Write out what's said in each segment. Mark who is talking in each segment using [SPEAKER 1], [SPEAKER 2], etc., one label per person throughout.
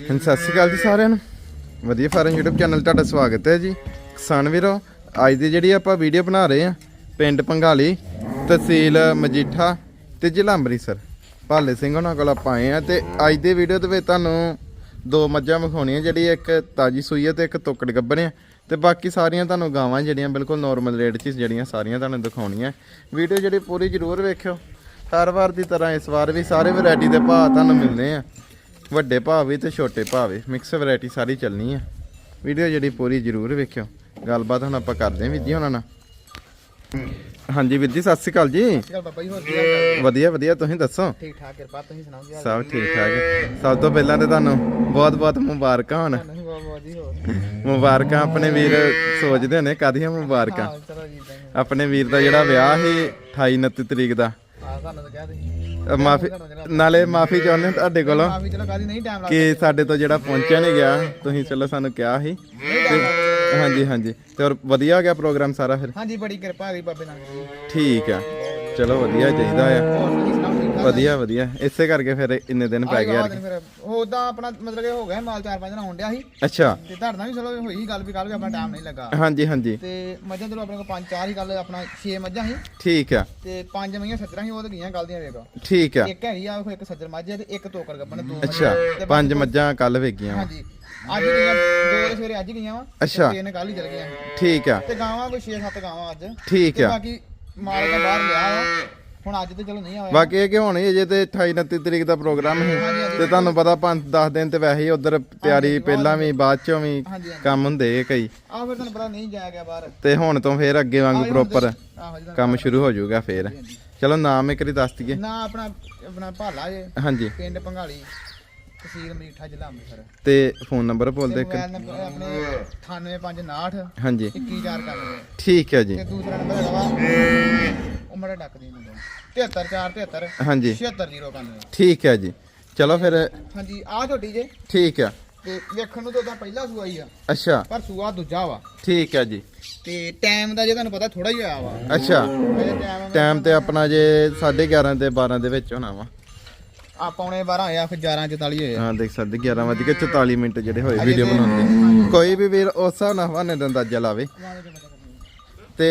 [SPEAKER 1] ਹਾਂਜੀ, ਸਤਿ ਸ਼੍ਰੀ ਅਕਾਲ ਜੀ ਸਾਰਿਆਂ ਨੂੰ। ਵਧੀਆ ਫਾਰਮ YouTube ਚੈਨਲ ਤੁਹਾਡਾ ਸਵਾਗਤ ਹੈ ਜੀ। ਕਿਸਾਨ ਵੀਰੋ, ਅੱਜ ਦੀ ਜਿਹੜੀ ਆਪਾਂ ਵੀਡੀਓ ਬਣਾ ਰਹੇ ਆ ਪਿੰਡ ਪੰਗਾਲੀ, ਤਹਿਸੀਲ ਮਜੀਠਾ ਤੇ ਜ਼ਿਲ੍ਹਾ ਅੰਮ੍ਰਿਤਸਰ। ਭਾਲੇ ਸਿੰਘ ਉਹਨਾਂ ਕੋਲ ਆਪਾਂ ਆਏ ਆ ਤੇ ਅੱਜ ਦੀ ਵੀਡੀਓ ਦੇ ਵਿੱਚ ਤੁਹਾਨੂੰ ਦੋ ਮੱਝਾਂ ਵਿਖਾਉਣੀਆਂ, ਜਿਹੜੀ ਇੱਕ ਤਾਜੀ ਸੂਈ ਹੈ ਤੇ ਇੱਕ ਤੋਕੜ ਗੱਬਰ ਆ ਤੇ ਬਾਕੀ ਸਾਰੀਆਂ ਤੁਹਾਨੂੰ ਗਾਵਾਂ ਜਿਹੜੀਆਂ ਬਿਲਕੁਲ ਨਾਰਮਲ ਰੇਟ 'ਚ ਜਿਹੜੀਆਂ ਸਾਰੀਆਂ ਤੁਹਾਨੂੰ ਦਿਖਾਉਣੀਆਂ। ਵੀਡੀਓ ਜਿਹੜੀ ਪੂਰੀ ਜ਼ਰੂਰ ਵੇਖਿਓ। ਹਰ ਵਾਰ ਦੀ ਤਰ੍ਹਾਂ ਇਸ ਵਾਰ ਵੀ ਸਾਰੇ ਵੈਰਾਈਟੀ ਦੇ ਭਾਅ ਤੁਹਾਨੂੰ ਮਿਲਨੇ ਆ। ਵੱਡੇ ਭਾਅ ਵੀ ਤੇ ਛੋਟੇ ਭਾਅ ਵੀ ਮਿਕਸ ਵੈਰਾਈਟੀ ਸਾਰੀ ਚੱਲਣੀ ਆ। ਵੀਡੀਓ ਜਿਹੜੀ ਪੂਰੀ ਜ਼ਰੂਰ ਵੇਖਿਓ। ਗੱਲਬਾਤ ਹੁਣ ਆਪਾਂ ਕਰਦੇ ਵੀਰ ਜੀ ਉਹਨਾਂ ਨਾਲ। ਹਾਂਜੀ ਜੀ ਸਤਿ ਸ਼੍ਰੀ ਅਕਾਲ ਜੀ।
[SPEAKER 2] ਚਲ ਬਾਬਾ ਜੀ ਹੋਰ ਕੀ ਹਾਲ ਚਾਲ?
[SPEAKER 1] ਵਧੀਆ ਵਧੀਆ ਤੁਸੀਂ ਦੱਸੋ?
[SPEAKER 2] ਠੀਕ ਠਾਕ ਕਿਰਪਾ ਤੁਸੀਂ ਸੁਣਾਓ ਹਾਲ
[SPEAKER 1] ਸਭ ਠੀਕ ਠਾਕ। ਸਭ ਤੋਂ ਪਹਿਲਾਂ ਤੇ ਤੁਹਾਨੂੰ ਬਹੁਤ ਬਹੁਤ ਮੁਬਾਰਕਾਂ ਹੋਣ।
[SPEAKER 2] ਜੀ
[SPEAKER 1] ਮੁਬਾਰਕਾਂ ਆਪਣੇ ਵੀਰ ਸੋਚਦੇ ਹੋਣੇ ਕਾਦੀਆਂ ਮੁਬਾਰਕਾਂ?
[SPEAKER 2] ਜੀ
[SPEAKER 1] ਆਪਣੇ ਵੀਰ ਦਾ ਜਿਹੜਾ ਵਿਆਹ ਸੀ 28 29 ਤਰੀਕ ਦਾ।
[SPEAKER 2] ਆ ਤੁਹਾਨੂੰ ਤਾਂ ਕਹਿ ਦੇ
[SPEAKER 1] ਮਾਫੀ ਨਾਲੇ ਮਾਫੀ ਚਾਹੁੰਦੇ ਹਾਂ ਤੁਹਾਡੇ ਕੋਲੋਂ
[SPEAKER 2] ਕਾਫੀ ਚਲੋ ਕਾਦੀ ਨਹੀਂ ਟਾਈਮ
[SPEAKER 1] ਕਿ ਸਾਡੇ ਤੋਂ ਜਿਹੜਾ ਪਹੁੰਚਿਆ ਨਹੀਂ ਗਿਆ ਤੁਸੀਂ ਚਲੋ ਸਾਨੂੰ ਕਿਹਾ ਸੀ। ਤੇ ਹਾਂਜੀ ਹਾਂਜੀ। ਤੇ ਔਰ ਵਧੀਆ ਹੋ ਗਿਆ ਪ੍ਰੋਗਰਾਮ ਸਾਰਾ ਫਿਰ?
[SPEAKER 2] ਹਾਂਜੀ ਬੜੀ ਕਿਰਪਾ ਹੈਗੀ ਬਾਬੇ ਨਾਨਕ ਦੀ
[SPEAKER 1] ਠੀਕ ਆ। ਚਲੋ ਵਧੀਆ ਚਾਹੀਦਾ ਆ।
[SPEAKER 2] ਹੋਰ
[SPEAKER 1] ਵਧੀਆ ਵਧੀਆ ਇਸੇ ਕਰਕੇ ਫਿਰ ਇੰਨੇ ਦਿਨ ਪੈ ਗਏ ਯਾਰ।
[SPEAKER 2] ਫਿਰ। ਉਹਦਾ ਆਪਣਾ ਮਤਲਬ ਕਿ ਹੋ ਗਿਆ ਮਾਲ ਚਾਰ ਪੰਜ ਦਿਨ ਆਉਣ ਡਿਆ ਸੀ।
[SPEAKER 1] ਅੱਛਾ।
[SPEAKER 2] ਤੇ ਨਾਲ ਵੀ ਚਲੋ ਹੋਈ ਗੱਲ ਵੀ ਕੱਲ ਵੀ ਆਪਣਾ ਟਾਈਮ ਨਹੀਂ ਲੱਗਾ।
[SPEAKER 1] ਹਾਂਜੀ ਹਾਂਜੀ।
[SPEAKER 2] ਤੇ ਮੱਝਾਂ ਚਲੋ ਆਪਣੇ ਕੋਲ ਪੰਜ ਚਾਰ ਹੀ ਗੱਲ ਆਪਣਾ 6 ਮੱਝਾਂ ਸੀ।
[SPEAKER 1] ਠੀਕ ਆ।
[SPEAKER 2] ਤੇ ਪੰਜ ਮਈਆਂ ਸੱਜਰਾਂ ਸੀ ਉਹ ਤਾਂ ਗਈਆਂ ਕੱਲ ਦੀਆਂ ਵੇਖੋ।
[SPEAKER 1] ਠੀਕ ਆ।
[SPEAKER 2] ਇੱਕ ਹੈਗੀ ਆ ਉਹ ਇੱਕ ਸੱਜਰ ਮੱਝ ਤੇ ਇੱਕ ਤੋਕਰ ਗੱਬਣ ਦੋ
[SPEAKER 1] ਅੱਛਾ ਪੰਜ ਮੱਝਾਂ ਕੱਲ ਵੇਗੀਆਂ
[SPEAKER 2] ਹਾਂਜੀ। ਅੱਜ ਗਈਆਂ ਦੋ ਦੇ ਸਵੇਰੇ ਅੱਜ ਗਈਆਂ ਵਾ
[SPEAKER 1] ਅੱਛਾ।
[SPEAKER 2] ਤਿੰਨ ਕੱਲ ਹੀ ਚਲ ਗਈਆਂ।
[SPEAKER 1] ਠੀਕ ਆ।
[SPEAKER 2] ਤੇ ਗਾਵਾਂ ਕੋਈ 6-7 ਗਾਵਾਂ ਅੱਜ।
[SPEAKER 1] ਠੀਕ ਆ।
[SPEAKER 2] ਬਾਕੀ ਮਾਲ ਤਾਂ ਬਾਹਰ ਲਿਆ ਆ ਹੁਣ ਅੱਜ ਤੇ ਚਲੋ ਨਹੀਂ ਆਇਆ।
[SPEAKER 1] ਬਾਕੀ ਇਹ ਕਿ ਹੁਣ ਅਜੇ ਤੇ 28 29 ਤਰੀਕ ਦਾ ਪ੍ਰੋਗਰਾਮ
[SPEAKER 2] ਹਾਂਜੀ।
[SPEAKER 1] ਤੇ ਤੁਹਾਨੂੰ ਪਤਾ 5 10 ਦਿਨ ਤੇ ਵੈਸੇ ਹੀ ਉਧਰ ਤਿਆਰੀ ਪਹਿਲਾਂ ਵੀ ਬਾਅਦ ਚੋਂ ਵੀ ਕੰਮ ਹੁੰਦੇ ਆ ਕਈ।
[SPEAKER 2] ਆਹ ਫਿਰ ਤੁਹਾਨੂੰ ਪਤਾ ਨਹੀਂ ਜਾਇਆ ਗਿਆ ਬਾਹਰ।
[SPEAKER 1] ਤੇ ਹੁਣ ਤੋਂ ਫੇਰ ਅੱਗੇ ਵਾਂਗੂ ਪ੍ਰੋਪਰ ਕੰਮ ਸ਼ੁਰੂ ਹੋ ਜਾਊਗਾ ਫੇਰ। ਚਲੋ ਨਾਮ ਇੱਕ ਵਾਰੀ ਦੱਸ ਦਈਏ।
[SPEAKER 2] ਨਾ ਆਪਣਾ ਆਪਣਾ ਭਾਲਾ ਜੇ।
[SPEAKER 1] ਹਾਂਜੀ।
[SPEAKER 2] ਪਿੰਡ ਪੰਗਾਲੀ ਤਹਿਸੀਲ ਮਰੀਠਾ ਜ਼ਿਲ੍ਹਾ ਅੰਮ੍ਰਿਤਸਰ।
[SPEAKER 1] ਤੇ ਫੋਨ ਨੰਬਰ ਬੋਲ ਦੇ ਇੱਕ।
[SPEAKER 2] ਆਪਣੇ 98559
[SPEAKER 1] ਹਾਂਜੀ।
[SPEAKER 2] 21491
[SPEAKER 1] ਠੀਕ ਹੈ ਜੀ।
[SPEAKER 2] ਤੇ ਦੂਸਰਾ ਨੰਬਰ ਹੈਗਾ ਵਾ ਮੜਾ ਡੱਕ ਦੀ ਨੰਬਰ 73473
[SPEAKER 1] ਹਾਂਜੀ।
[SPEAKER 2] 76091
[SPEAKER 1] ਠੀਕ ਹੈ ਜੀ। ਚਲੋ ਫਿਰ
[SPEAKER 2] ਹਾਂਜੀ ਆਹ ਝੋਟੀ ਜੇ।
[SPEAKER 1] ਠੀਕ ਆ।
[SPEAKER 2] ਤੇ ਵੇਖਣ ਨੂੰ ਤਾਂ ਉਹਦਾ ਪਹਿਲਾ ਸੂਆ ਹੀ ਆ।
[SPEAKER 1] ਅੱਛਾ।
[SPEAKER 2] ਪਰ ਸੂਆ ਦੂਜਾ ਵਾ।
[SPEAKER 1] ਠੀਕ ਹੈ ਜੀ।
[SPEAKER 2] ਤੇ ਟਾਈਮ ਦਾ ਜੇ ਤੁਹਾਨੂੰ ਪਤਾ ਥੋੜਾ ਹੀ ਹੋਇਆ ਵਾ।
[SPEAKER 1] ਅੱਛਾ।
[SPEAKER 2] ਟਾਈਮ
[SPEAKER 1] ਤੇ ਆਪਣਾ ਜੇ 11:30 ਤੇ 12 ਦੇ ਵਿੱਚ ਹੋਣਾ ਵਾ।
[SPEAKER 2] ਆ ਪੌਣੇ 12 ਆਇਆ ਫਿਰ 11 44 ਹੋਏ ਆ।
[SPEAKER 1] ਹਾਂ ਦੇਖ ਸਕਦੇ 11 ਵਜੇ ਕੇ 44 ਮਿੰਟ ਜਿਹੜੇ ਹੋਏ ਵੀਡੀਓ ਬਣਾਉਂਦੇ। ਕੋਈ ਵੀ ਵੀਰ ਉਸ ਹਿਸਾਬ ਨਾਲ ਹਵਾਨੇ ਦਾ ਅੰਦਾਜ਼ਾ ਲਾਵੇ ਤੇ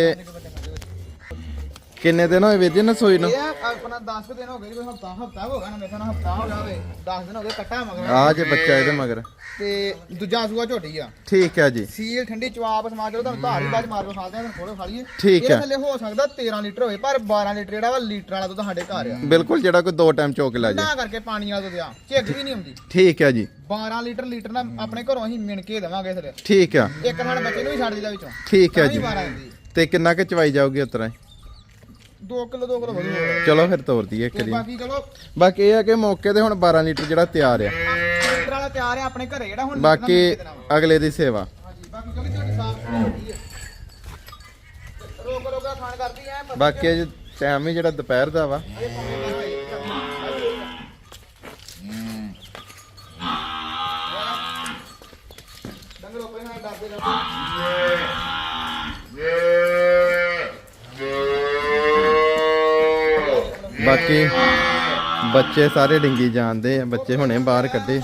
[SPEAKER 1] ਕਿੰਨੇ ਦਿਨ ਹੋਏ ਵੀਰ ਜੀ ਨਾ ਸੋਈ ਨੂੰ?
[SPEAKER 2] ਇਹ ਆਪਣਾ 10 ਕੁ ਦਿਨ ਹੋ ਗਏ ਕੋਈ ਹਫਤਾ ਹਫਤਾ ਹੋ ਗਿਆ ਨਾ ਮੇਰੇ ਨਾਲ ਹਫਤਾ ਹੋ ਗਿਆ ਹੋਵੇ। 10 ਦਿਨ ਹੋ ਗਏ ਕੱਟਾ ਮਗਰ।
[SPEAKER 1] ਆ ਜੇ ਬੱਚਾ ਇਹਦੇ ਮਗਰ।
[SPEAKER 2] ਤੇ ਦੂਜਾ ਸੂਆ ਝੋਟੀ ਆ।
[SPEAKER 1] ਠੀਕ ਹੈ ਜੀ।
[SPEAKER 2] ਸੀਲ ਠੰਡੀ ਚਵਾਪ ਸਮਾਜ ਲਓ ਤੁਹਾਨੂੰ ਧਾਰ ਵੀ ਬਾਅਦ ਮਾਰ ਕੇ ਖਾਲਦੇ ਆ ਥੋੜੇ ਖਾ ਲਈਏ।
[SPEAKER 1] ਠੀਕ ਹੈ।
[SPEAKER 2] ਥੱਲੇ ਹੋ ਸਕਦਾ 13 ਲੀਟਰ ਹੋਵੇ ਪਰ 12 ਲੀਟਰ ਜਿਹੜਾ ਵਾ ਲੀਟਰ ਵਾਲਾ ਦੁੱਧ ਸਾਡੇ ਘਰ ਆ।
[SPEAKER 1] ਬਿਲਕੁਲ ਜਿਹੜਾ ਕੋਈ ਦੋ ਟਾਈਮ ਚੋਕ ਲੈ ਜੇ।
[SPEAKER 2] ਨਾ ਕਰਕੇ ਪਾਣੀ ਵਾਲਾ ਦੁੱਧ ਆ ਝਿੱਗ ਵੀ ਨਹੀਂ ਆਉਂਦੀ
[SPEAKER 1] ਠੀਕ ਹੈ ਜੀ।
[SPEAKER 2] 12 ਲੀਟਰ ਲੀਟਰ ਨਾਲ ਆਪਣੇ ਘਰੋਂ ਅਸੀਂ ਮਿਣ ਕੇ ਦੇਵਾਂਗੇ ਥੱਲੇ
[SPEAKER 1] ਠੀਕ ਆ।
[SPEAKER 2] ਇੱਕ ਨਾਲ ਬੱਚੇ ਨੂੰ ਵੀ ਛੱਡ ਦਿੱਤਾ ਵਿੱਚੋਂ।
[SPEAKER 1] ਠੀਕ ਹੈ
[SPEAKER 2] ਵੀ
[SPEAKER 1] ਜੀ।
[SPEAKER 2] 12 ਆਉਂਦੀ
[SPEAKER 1] ਤੇ ਕਿੰਨਾ ਕੁ ਚਵਾਈ ਜਾਊਗੀ ਉਤਰਾ
[SPEAKER 2] 2 ਕਿਲੋ 2 ਕਿਲੋ ਵਧੂ ਹੋਵੇ।
[SPEAKER 1] ਚਲੋ ਫਿਰ ਤੋਰ ਦਈਏ ਇੱਕ
[SPEAKER 2] ਤੇ ਬਾਕੀ ਚਲੋ
[SPEAKER 1] ਬਾਕੀ ਇਹ ਆ ਕਿ ਮੌਕੇ ਤੇ ਹੁਣ 12 ਲੀਟਰ ਜਿਹੜਾ ਤਿਆਰ ਆ।
[SPEAKER 2] ਲੀਟਰ ਵਾਲਾ ਤਿਆਰ ਹੈ ਆਪਣੇ ਘਰੇ ਜਿਹੜਾ ਹੁਣ
[SPEAKER 1] ਬਾਕੀ
[SPEAKER 2] ਕੇ ਦੇਣਾ।
[SPEAKER 1] ਅਗਲੇ ਦੀ ਸੇਵਾ।
[SPEAKER 2] ਹਾਂਜੀ ਬਾਕੀ ਚਲੋ ਝੋਟੀ ਸਾਫ਼ ਹੋਈ ਹੈ ਰੋਕ ਰੋਕਾ ਖਾਣ ਕਰਦੀ ਐ
[SPEAKER 1] ਬਾਕੀ ਅਜੇ ਟਾਈਮ ਵੀ ਜਿਹੜਾ ਦੁਪਹਿਰ ਦਾ ਵਾ
[SPEAKER 2] ਉੱਪਰ ਨਾਲ ਡਰਦੇ ਰਹਿੰਦੇ
[SPEAKER 1] ਬਾਕੀ ਬੱਚੇ ਸਾਰੇ ਡਿੰਗੀ ਜਾਂਦੇ ਆ ਬੱਚੇ ਹੁਣੇ ਬਾਹਰ ਕੱਢੇ।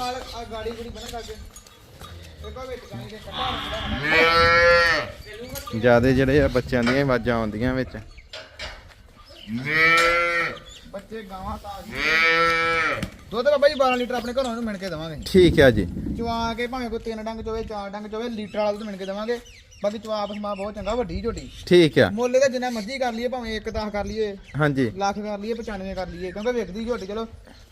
[SPEAKER 1] ਜਿਆਦੇ ਜਿਹੜੇ ਆ ਬੱਚਿਆਂ ਦੀਆਂ ਆਵਾਜ਼ਾਂ ਆਉਂਦੀਆਂ ਵਿੱਚ।
[SPEAKER 2] ਬੱਚੇ ਗਾਵਾਂ ਤਾਂ ਦੁੱਧ ਬਾਬਾ ਜੀ 12 ਲੀਟਰ ਆਪਣੇ ਘਰੋਂ ਨੂੰ ਮਿਣ ਕੇ ਦੇਵਾਂਗੇ।
[SPEAKER 1] ਠੀਕ ਆ ਜੀ।
[SPEAKER 2] ਚਵਾ ਕੇ ਭਾਵੇਂ ਕੋਈ ਤਿੰਨ ਡੰਗ ਚੋਵੇ ਚਾਰ ਡੰਗ ਚੋਵੇ ਲੀਟਰ ਵਾਲਾ ਦੁੱਧ ਮਿਣ ਕੇ ਦੇਵਾਂਗੇ। ਬਾਕੀ ਚਵਾ ਸਮਾ ਬਹੁਤ ਚੰਗਾ ਵੱਡੀ ਝੋਟੀ।
[SPEAKER 1] ਠੀਕ ਆ।
[SPEAKER 2] ਮੁੱਲ ਦਾ ਜਿੰਨਾ ਮਰਜ਼ੀ ਕਰ ਲਈਏ ਭਾਵੇਂ 1 10 ਕਰ ਲਈਏ
[SPEAKER 1] ਹਾਂਜੀ।
[SPEAKER 2] ਲੱਖ ਕਰ ਲਈਏ 95 ਕਰ ਲਈਏ ਕਿਉਂਕਿ ਵੇਖਦੀ ਝੋਟੀ ਚਲੋ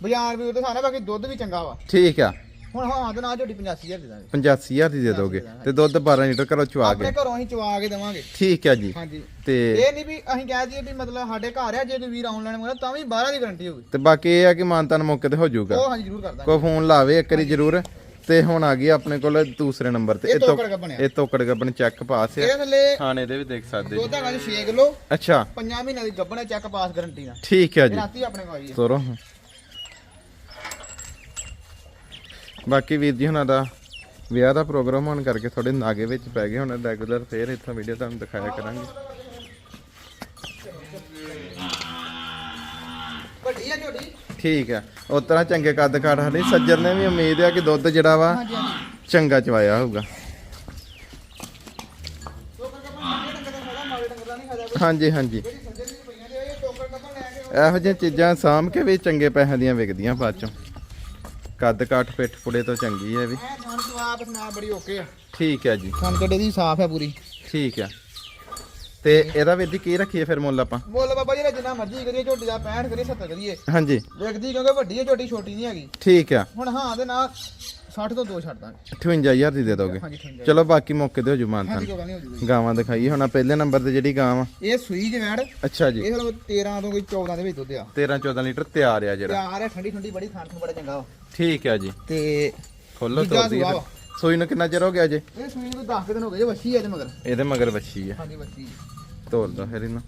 [SPEAKER 2] ਬਾਜ਼ਾਰ ਵੀ ਉਹਦੇ ਸਾਰਾ ਬਾਕੀ ਦੁੱਧ ਵੀ ਚੰਗਾ ਵਾ।
[SPEAKER 1] ਠੀਕ ਆ।
[SPEAKER 2] ਹੁਣ ਹਾਂ ਤੇ ਨਾ ਝੋਟੀ 85000 ਦੇ ਦਾਂਗੇ।
[SPEAKER 1] 85000 ਦੀ ਦੇ ਦੋਗੇ ਤੇ ਦੁੱਧ 12 ਲੀਟਰ ਕਰੋ ਚਵਾ
[SPEAKER 2] ਆਪਣੇ
[SPEAKER 1] ਕੇ।
[SPEAKER 2] ਘਰੋਂ ਅਸੀਂ ਚਵਾ ਕੇ ਦੇਵਾਂਗੇ।
[SPEAKER 1] ਠੀਕ ਆ ਜੀ।
[SPEAKER 2] ਹਾਂਜੀ।
[SPEAKER 1] ਤੇ
[SPEAKER 2] ਇਹ ਨਹੀਂ ਵੀ ਅਸੀਂ ਕਹਿ ਦਈਏ ਵੀ ਮਤਲਬ ਸਾਡੇ ਘਰ ਆ ਜੇ ਕੋਈ ਵੀਰ ਆਨਲਾਈਨ ਮੰਗਦਾ ਤਾਂ ਵੀ 12 ਦੀ ਗਾਰੰਟੀ ਹੋਊਗੀ।
[SPEAKER 1] ਤੇ ਬਾਕੀ ਇਹ ਆ ਕਿ ਮਾਨਤਾਨ ਮੌਕੇ ਤੇ ਹੋ ਜਾਊਗਾ।
[SPEAKER 2] ਉਹ ਹਾਂਜੀ ਜ਼ਰੂਰ ਕਰ ਦਾਂਗੇ।
[SPEAKER 1] ਕੋਈ ਫੋਨ ਲਾਵੇ ਇੱਕ ਵਾਰੀ ਜ਼ਰੂਰ। ਤੇ ਹੁਣ ਆ ਗਈ ਆਪਣੇ ਕੋਲ ਦੂਸਰੇ ਨੰਬਰ ਤੇ।
[SPEAKER 2] ਇਹ ਤੋਕੜ ਗੱਭਣ ਆ।
[SPEAKER 1] ਇਹ ਤੋਕੜ ਗੱਬਣ ਚੈੱਕ ਪਾਸ ਆ।
[SPEAKER 2] ਇਹਦੇ ਥੱਲੇ
[SPEAKER 1] ਖਾਣੇ ਦੇ ਵੀ ਦੇਖ ਸਕਦੇ ਜੀ।
[SPEAKER 2] ਦੁੱਧ ਹੈਗਾ ਜੀ 6 ਕਿਲੋ।
[SPEAKER 1] ਅੱਛਾ।
[SPEAKER 2] 5 ਮਹੀਨਿਆਂ ਦੀ ਗੱਭਣ ਚੈੱਕ ਪਾਸ ਗਾਰੰਟੀ ਨਾਲ।
[SPEAKER 1] ਠੀਕ ਹੈ
[SPEAKER 2] ਇਹ
[SPEAKER 1] ਜੀ।
[SPEAKER 2] ਰਾਤੀ ਆਪਣੇ ਕੋਲ ਆਈ ਹੈ।
[SPEAKER 1] ਤੋਰੋ। ਬਾਕੀ ਵੀਰ ਜੀ ਹੁਣਾਂ ਦਾ ਵਿਆਹ ਦਾ ਪ੍ਰੋਗਰਾਮ ਹੋਣ ਕਰਕੇ ਥੋੜੇ ਨਾਗੇ ਵਿੱਚ ਪੈ ਗਏ ਹੁਣ ਰੈਗੂਲਰ ਫੇਰ ਇੱਥੋਂ ਵੀਡੀਓ ਤੁਹਾਨੂੰ ਦਿਖਾਇਆ ਕਰਾਂਗੇ।
[SPEAKER 2] ਵੱਡੀ ਝੋਟੀ
[SPEAKER 1] ਠੀਕ ਹੈ ਉਸ ਤਰ੍ਹਾਂ ਚੰਗੇ ਕੱਦ ਕਾਠ ਹਲੇ ਸੱਜਰ ਨੇ ਵੀ ਉਮੀਦ ਆ ਕਿ ਦੁੱਧ ਜਿਹੜਾ ਵਾ
[SPEAKER 2] ਹਾਂਜੀ ਹਾਂਜੀ।
[SPEAKER 1] ਚੰਗਾ ਚਵਾਇਆ ਹੋਊਗਾ।
[SPEAKER 2] ਟੋਕਰ ਕੱਪਣ ਮਾੜੇ ਡੰਗਰ ਦਾ ਫਾਇਦਾ ਮਾੜੇ ਡੰਗਰ ਦਾ ਨਹੀਂ ਫਾਇਦਾ ਕੋਈ
[SPEAKER 1] ਹਾਂਜੀ ਹਾਂਜੀ।
[SPEAKER 2] ਜਿਹੜੀ ਸੱਜਰ ਦੀ ਪਈਆਂ ਦੇ ਇਹ ਟੋਕਰ ਕੱਪਣ ਲੈ ਕੇ
[SPEAKER 1] ਇਹੋ ਜਿਹੀਆਂ ਚੀਜ਼ਾਂ ਸਾਂਭ ਕੇ ਵੀ ਚੰਗੇ ਪੈਸਿਆਂ ਦੀਆਂ ਵਿਕਦੀਆਂ ਬਾਅਦ ਚੋਂ। ਕੱਦ ਕਾਠ ਪਿੱਠ ਪੁੜੇ ਤੋਂ ਚੰਗੀ ਹੈ ਵੀ।
[SPEAKER 2] ਐ ਥਾਂ ਤੋਂ ਆਪ ਸੁਣਾ ਬੜੀ ਓਕੇ ਆ।
[SPEAKER 1] ਠੀਕ ਹੈ ਜੀ।
[SPEAKER 2] ਥਣ ਕੱਡੇ ਦੀ ਸਾਫ਼ ਹੈ ਪੂਰੀ।
[SPEAKER 1] ਠੀਕ ਹੈ ਤੇ ਇਹਦਾ ਵੀਰ ਜੀ ਕੀ ਰੱਖੀਏ ਫਿਰ ਮੁੱਲ ਆਪਾਂ?
[SPEAKER 2] ਮੁੱਲ ਬਾਬਾ ਜੀ ਜਿੰਨਾ ਮਰਜ਼ੀ ਕਰੀਏ ਝੋਟੀ ਦਾ 65 ਕਰੀਏ 70 ਕਰੀਏ।
[SPEAKER 1] ਹਾਂਜੀ।
[SPEAKER 2] ਵੇਖਦੀ ਕਿਉਂਕਿ ਵੱਡੀ ਹੈ ਝੋਟੀ ਛੋਟੀ ਨਹੀਂ ਹੈਗੀ।
[SPEAKER 1] ਠੀਕ ਹੈ
[SPEAKER 2] ਹੁਣ ਹਾਂ ਦੇ ਨਾਲ 60 ਤੋਂ 2 ਛੱਡ ਦਾਂਗੇ।
[SPEAKER 1] 58000 ਦੀ ਦੇ ਦੋਗੇ।
[SPEAKER 2] ਹਾਂਜੀ
[SPEAKER 1] ਚਲੋ ਬਾਕੀ ਮੌਕੇ ਤੇ ਹੋ ਜੂ ਮਾਨਤਾਨ
[SPEAKER 2] ਹਾਂਜੀ ਕੋਈ ਗੱਲ ਨਹੀਂ ਹੋ ਜੂਗੀ।
[SPEAKER 1] ਗਾਵਾਂ ਦਿਖਾਈਏ। ਹੁਣ ਆਹ ਪਹਿਲੇ ਨੰਬਰ ਤੇ ਜਿਹੜੀ ਗਾਂ ਵਾ
[SPEAKER 2] ਇਹ ਸੂਈ ਜਵੈੜ ਇਹ
[SPEAKER 1] ਅੱਛਾ ਜੀ।
[SPEAKER 2] ਸਾਲ 13 ਤੋਂ ਕੋਈ 14 ਦੇ ਵਿੱਚ ਦੁੱਧ ਆ।
[SPEAKER 1] 13 14 ਲੀਟਰ ਤਿਆਰ ਆ ਜਿਹੜਾ।
[SPEAKER 2] ਤਿਆਰ ਹੈ ਠੰਡੀ ਠੰਡੀ ਬੜੀ ਖਾਣ ਨੂੰ ਬੜਾ ਚੰਗਾ ਵਾ।
[SPEAKER 1] ਠੀਕ ਹੈ ਜੀ।
[SPEAKER 2] ਤੇ
[SPEAKER 1] ਖੋਲੋ
[SPEAKER 2] ਦੂਜਾ
[SPEAKER 1] ਤੋੜ ਦੀ
[SPEAKER 2] ਸੂਆ ਵਾ।
[SPEAKER 1] ਸੂਈ ਨੂੰ ਕਿੰਨਾ ਚਿਰ ਹੋ ਗਿਆ ਜੇ
[SPEAKER 2] ਇਹ ਸੂਈ ਨੂੰ 10 ਦਿਨ ਹੋ ਗਏ ਜੇ ਵੱਛੀ ਹੈ ਇਹਦੇ ਮਗਰ।
[SPEAKER 1] ਇਹਦੇ ਮਗਰ ਵੱਛੀ ਆ।
[SPEAKER 2] ਹਾਂਜੀ ਵੱਛੀ
[SPEAKER 1] ਤੋੜ ਦੋ ਫਿਰ ਇਹਨੂੰ।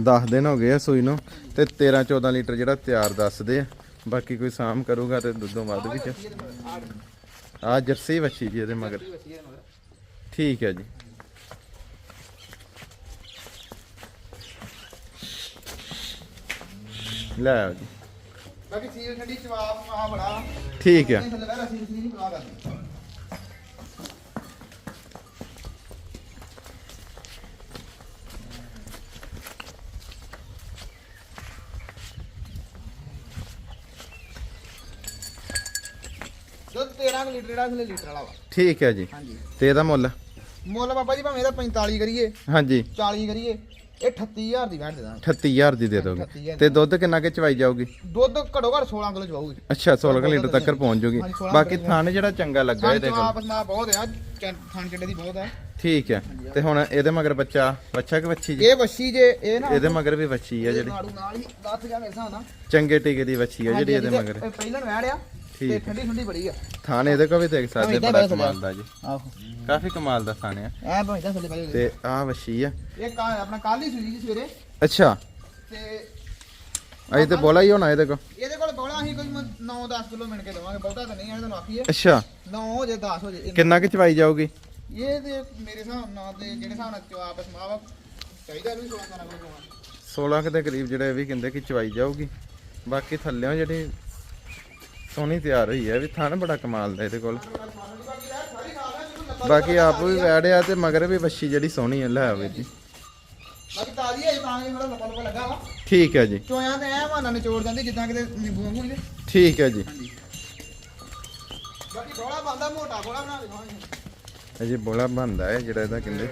[SPEAKER 1] 10 ਦਿਨ ਹੋ ਗਏ ਆ ਸੂਈ ਨੂੰ ਤੇ 13 14 ਲੀਟਰ ਜਿਹੜਾ ਤਿਆਰ ਦੱਸਦੇ ਆ। ਬਾਕੀ ਕੋਈ ਸਾਮ ਕਰੂਗਾ ਤੇ ਦੁੱਧੋਂ ਵੱਧ ਵੀ ਚ ਆ ਜਰਸੀ ਵੱਛੀ ਜੀ ਇਹਦੇ ਮਗਰ। ਠੀਕ ਹੈ ਜੀ। ਲੈ ਜੀ।
[SPEAKER 2] ਬਾਕੀ ਸੀਲ ਠੰਡੀ ਜਵਾਬ ਆ। ਬੜਾ
[SPEAKER 1] ਠੀਕ ਹੈ
[SPEAKER 2] ਥੱਲੇ ਬਹਿ ਅਸੀਂ ਨਹੀਂ ਬੁਲਾ ਕਰਦੇ ਦੁੱਧ 13 ਕੁ ਲੀਟਰ ਜਿਹੜਾ ਥੱਲੇ ਲੀਟਰ ਵਾਲਾ ਵਾ।
[SPEAKER 1] ਠੀਕ ਹੈ ਜੀ।
[SPEAKER 2] ਹਾਂਜੀ।
[SPEAKER 1] ਤੇ ਇਹਦਾ ਮੁੱਲ?
[SPEAKER 2] ਮੁੱਲ ਬਾਬਾ ਜੀ ਭਾਵੇਂ ਇਹਦਾ 45 ਕਰੀਏ
[SPEAKER 1] ਹਾਂਜੀ।
[SPEAKER 2] 40 ਕਰੀਏ ਇਹ 38000 ਦੀ ਵੈਟ ਦੇ ਦਾਂਗੇ
[SPEAKER 1] 38000 ਦੀ ਦੇ ਦੋਗੇ।
[SPEAKER 2] 38,000
[SPEAKER 1] ਤੇ ਦੁੱਧ ਕਿੰਨਾ ਕੇ ਚਵਾਈ ਜਾਊਗੀ?
[SPEAKER 2] ਦੁੱਧ ਘੜੋ ਘੜ 16 ਕਿਲੋ ਚਵਾਉਗੀ
[SPEAKER 1] ਅੱਛਾ 16 ਲੀਟਰ ਤੱਕ ਪਹੁੰਚ ਜੂਗੀ
[SPEAKER 2] ਹਾਂਜੀ, 16
[SPEAKER 1] ਬਾਕੀ ਥਾਣ ਜਿਹੜਾ ਚੰਗਾ ਲੱਗਾ ਇਹਦੇ ਕੋਲ।
[SPEAKER 2] ਆਪਸ ਨਾਲ ਬਹੁਤ ਆ ਖਾਣ ਚੱਡੇ ਦੀ ਬਹੁਤ ਆ।
[SPEAKER 1] ਠੀਕ ਹੈ। ਤੇ ਹੁਣ ਇਹਦੇ ਮਗਰ ਬੱਚਾ ਬੱਚਾ ਕਿ ਵੱਛੀ ਜੀ?
[SPEAKER 2] ਇਹ ਵੱਛੀ ਜੇ ਇਹ ਨਾ
[SPEAKER 1] ਇਹਦੇ ਮਗਰ ਵੀ ਵੱਛੀ ਹੈ ਜਿਹੜੀ।
[SPEAKER 2] ਨਾਲ ਹੀ ਲੱਥ ਗਿਆ ਮੇਰੇ ਹਿਸਾਬ ਨਾਲ।
[SPEAKER 1] ਚੰਗੇ ਟੀਕੇ ਦੀ ਵੱਛੀ ਹੈ ਜਿਹੜੀ ਇਹਦੇ ਮਗਰ।
[SPEAKER 2] ਪਹਿਲਾਂ ਵੈੜ ਆ ਤੇ
[SPEAKER 1] ਠੀਕ।
[SPEAKER 2] ਠੰਡੀ ਠੰਡੀ ਬੜੀ ਆ।
[SPEAKER 1] ਥਾਣ ਇਹਦੇ ਕੋ ਵੀ ਦੇਖ ਸਕਦੇ ਬੜਾ ਕਮਾਲ ਦਾ ਜੀ।
[SPEAKER 2] ਆਹੋ।
[SPEAKER 1] ਕਾਫੀ ਕਮਾਲ ਦਾ ਥਾਣ ਆ।
[SPEAKER 2] ਐ ਭਾਵੇਂ ਤਾਂ ਥੱਲੇ ਪੈ
[SPEAKER 1] ਤੇ ਆਹ ਵੱਛੀ ਆ।
[SPEAKER 2] ਇਹ ਕਾ ਆਪਣਾ ਕੱਲ ਹੀ ਸੂਈ ਜੀ ਸਵੇਰੇ।
[SPEAKER 1] ਅੱਛਾ।
[SPEAKER 2] ਤੇ
[SPEAKER 1] ਅਜੇ ਤੇ ਬੋਲਾ ਹੀ ਹੋਣਾ ਇਹਦੇ ਕੋ
[SPEAKER 2] ਇਹਦੇ ਕੋਲ ਬੋਲਾ ਅਸੀਂ ਕੋਈ 9-10 ਕਿਲੋ ਮਿਣ ਕੇ ਦੇਵਾਂਗੇ ਬਹੁਤਾ ਤਾਂ ਨਹੀਂ ਹੈ ਤੁਹਾਨੂੰ ਆਖੀਏ
[SPEAKER 1] ਅੱਛਾ।
[SPEAKER 2] 9 ਹੋ ਜੇ 10 ਹੋ ਜੇ
[SPEAKER 1] ਕਿੰਨਾ ਕਿ ਚਵਾਈ ਜਾਊਗੀ?
[SPEAKER 2] ਇਹ ਤੇ ਮੇਰੇ ਹਿਸਾਬ ਨਾਲ ਤੇ ਜਿਹੜੇ ਹਿਸਾਬ ਨਾਲ ਜਵਾਬ ਸਮਾਵਾ ਚਾਹੀਦਾ ਵੀ 16 17 ਕਿਲੋ ਹੋਣਾ
[SPEAKER 1] 16 ਕੁ ਦੇ ਕਰੀਬ ਜਿਹੜੇ ਇਹ ਵੀ ਕਹਿੰਦੇ ਕਿ ਚਵਾਈ ਜਾਊਗੀ। ਬਾਕੀ ਥੱਲਿਓਂ ਜਿਹੜੀ ਸੋਹਣੀ ਤਿਆਰ ਹੋਈ ਹੈ ਵੀ ਥਣ ਬੜਾ ਕਮਾਲ ਦਾ ਇਹਦੇ ਕੋਲ। ਬਾਕੀ ਆਪ ਵੀ ਵੈੜਿਆ ਤੇ ਮਗਰ ਵੀ ਵੱਛੀ ਜਿਹੜੀ ਸੋਹਣੀ ਹੈ ਲੈ ਆਵੇ ਜੀ।
[SPEAKER 2] ਬਾਕੀ ਤਾਜ਼ੀ ਹੈ ਤਾਂ ਇਹ ਥੋੜਾ ਲੱਪਾ ਲੱਪਾ ਲੱਗਾ ਵਾ।
[SPEAKER 1] ਠੀਕ ਹੈ ਜੀ।
[SPEAKER 2] ਚੋਇਆਂ ਤੇ ਐ ਮਾਨਾ ਨਿਚੋੜ ਜਾਂਦੀ ਜਿੱਦਾਂ ਕਿਤੇ ਨਿੰਬੂ ਵਾਂਗੂ ਨਹੀਂ।
[SPEAKER 1] ਠੀਕ ਹੈ ਜੀ।
[SPEAKER 2] ਬਾਕੀ ਬੋਲਾ ਬੰਦਾ ਮੋਟਾ ਬੋਲਾ ਬਣਾ ਦੇਵਾਂਗੇ
[SPEAKER 1] ਅਜੇ ਬੋਲਾ ਬੰਦਾ ਹੈ ਜਿਹੜਾ ਇਹਦਾ ਕਹਿੰਦੇ।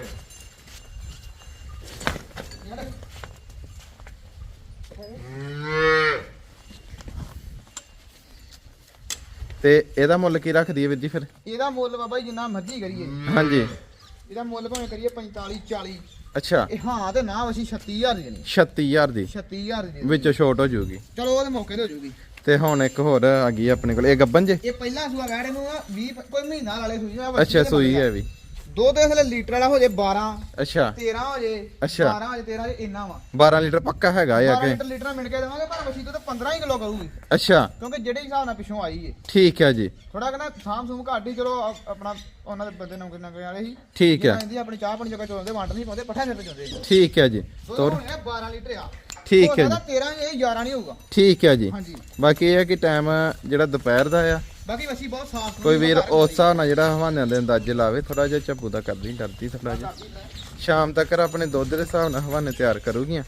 [SPEAKER 1] ਤੇ ਇਹਦਾ ਮੁੱਲ ਕੀ ਰੱਖਦੀ ਹੈ ਵੀਰ ਜੀ ਫਿਰ?
[SPEAKER 2] ਇਹਦਾ ਮੁੱਲ ਬਾਬਾ ਜੀ ਜਿੰਨਾ ਮਰਜ਼ੀ ਕਰੀਏ।
[SPEAKER 1] ਹਾਂਜੀ।
[SPEAKER 2] ਇਹਦਾ ਮੁੱਲ ਭਾਵੇਂ ਕਰੀਏ 45 40
[SPEAKER 1] ਅੱਛਾ।
[SPEAKER 2] ਇਹ ਹਾਂ ਤੇ ਨਾ ਅਸੀਂ 36000 ਦੀ ਦੇਣੀ।
[SPEAKER 1] 36000 ਦੀ?
[SPEAKER 2] 36000 ਦੀ
[SPEAKER 1] ਵਿੱਚੋਂ ਛੋਟ ਹੋ ਜਾਊਗੀ।
[SPEAKER 2] ਚਲੋ ਉਹਦੇ ਮੌਕੇ ਤੇ ਹੋ ਜੂਗੀ
[SPEAKER 1] ਤੇ ਹੁਣ ਇੱਕ ਹੋਰ ਆ ਗਈ ਆਪਣੇ ਕੋਲ। ਇਹ ਗੱਬਨ ਜੇ?
[SPEAKER 2] ਇਹ ਪਹਿਲਾ ਸੂਆ ਵੈੜੇ ਨੂੰ 20 ਕੋਈ ਮਹੀਨਾ ਵਾਲੇ ਸੂਈ ਆ
[SPEAKER 1] ਅੱਛਾ ਸੂਈ ਹੈ ਵੀ।
[SPEAKER 2] ਦੋ ਦੇ ਥਲੇ ਲੀਟਰ ਵਾਲਾ ਹੋ ਜੇ 12
[SPEAKER 1] ਅੱਛਾ।
[SPEAKER 2] 13 ਹੋ ਜੇ
[SPEAKER 1] ਅੱਛਾ।
[SPEAKER 2] 12 ਹੋ ਜੇ 13 ਹੋ ਜੇ ਇੰਨਾ ਵਾ।
[SPEAKER 1] 12 ਲੀਟਰ ਪੱਕਾ ਹੈਗਾ ਇਹ
[SPEAKER 2] 12
[SPEAKER 1] ਅੱਗੇ
[SPEAKER 2] ਲੀਟਰ ਲੀਟਰ ਮਿਣ ਕੇ ਦੇਵਾਂਗੇ ਪਰ ਮਸ਼ੀਨ ਤੋਂ ਤਾਂ 15 ਹੀ ਕਿਲੋ ਕਰੂਗੀ।
[SPEAKER 1] ਅੱਛਾ।
[SPEAKER 2] ਕਿਉਂਕਿ ਜਿਹੜੇ ਹਿਸਾਬ ਨਾਲ ਪਿੱਛੋਂ ਆਈ ਏ।
[SPEAKER 1] ਠੀਕ ਹੈ ਜੀ।
[SPEAKER 2] ਥੋੜਾ ਕਹਿੰਦਾ ਸਾਮ ਸੂਮ ਘੱਟ ਹੀ ਚਲੋ ਆ- ਆਪਣਾ ਉਹਨਾਂ ਦੇ ਬੰਦੇ ਨੌਕਰੀ ਨੌਕਰੀ ਵਾਲੇ ਸੀ
[SPEAKER 1] ਠੀਕ ਹੈ
[SPEAKER 2] ਕਹਿੰਦੀ ਆਪਣੀ ਚਾਹ ਪਾਣੀ ਜਗ੍ਹਾ ਚੋਂਦੇ ਵੰਡ ਨਹੀਂ ਪਾਉਂਦੇ ਪੱਠਾ ਸਿਰ ਤੇ ਚੋਂਦੇ
[SPEAKER 1] ਠੀਕ ਹੈ ਜੀ।
[SPEAKER 2] ਤੋਰ। 12 ਲੀਟਰ ਆ।
[SPEAKER 1] ਠੀਕ ਹੋ
[SPEAKER 2] ਸਕਦਾ 13 ਇਹ 11 ਨਹੀਂ ਹੋਊਗਾ।
[SPEAKER 1] ਠੀਕ ਹੈ ਜੀ।
[SPEAKER 2] ਹਾਂਜੀ।
[SPEAKER 1] ਬਾਕੀ ਇਹ ਹੈ ਕਿ ਟਾਈਮ ਜਿਹੜਾ ਦੁਪਹਿਰ ਦਾ ਆ
[SPEAKER 2] ਬਾਕੀ ਵਸੀ ਬਹੁਤ ਸਾਫ਼
[SPEAKER 1] ਕੋਈ ਵੀਰ ਉਸ ਹਿਸਾਬ ਨਾਲ ਜਿਹੜਾ ਹਵਾਨਿਆਂ ਦੇ ਅੰਦਾਜ਼ੇ ਲਾਵੇ ਥੋੜਾ ਜਿਹਾ ਝੱਪੂ ਦਾ ਕਰਦੀ ਡਰਦੀ ਥੋੜਾ ਜਿਹਾ। ਸ਼ਾਮ ਤੱਕ ਆਪਣੇ ਦੁੱਧ ਦੇ ਹਿਸਾਬ ਨਾਲ ਹਵਾਨੇ ਤਿਆਰ ਕਰੂਗੀਆਂ।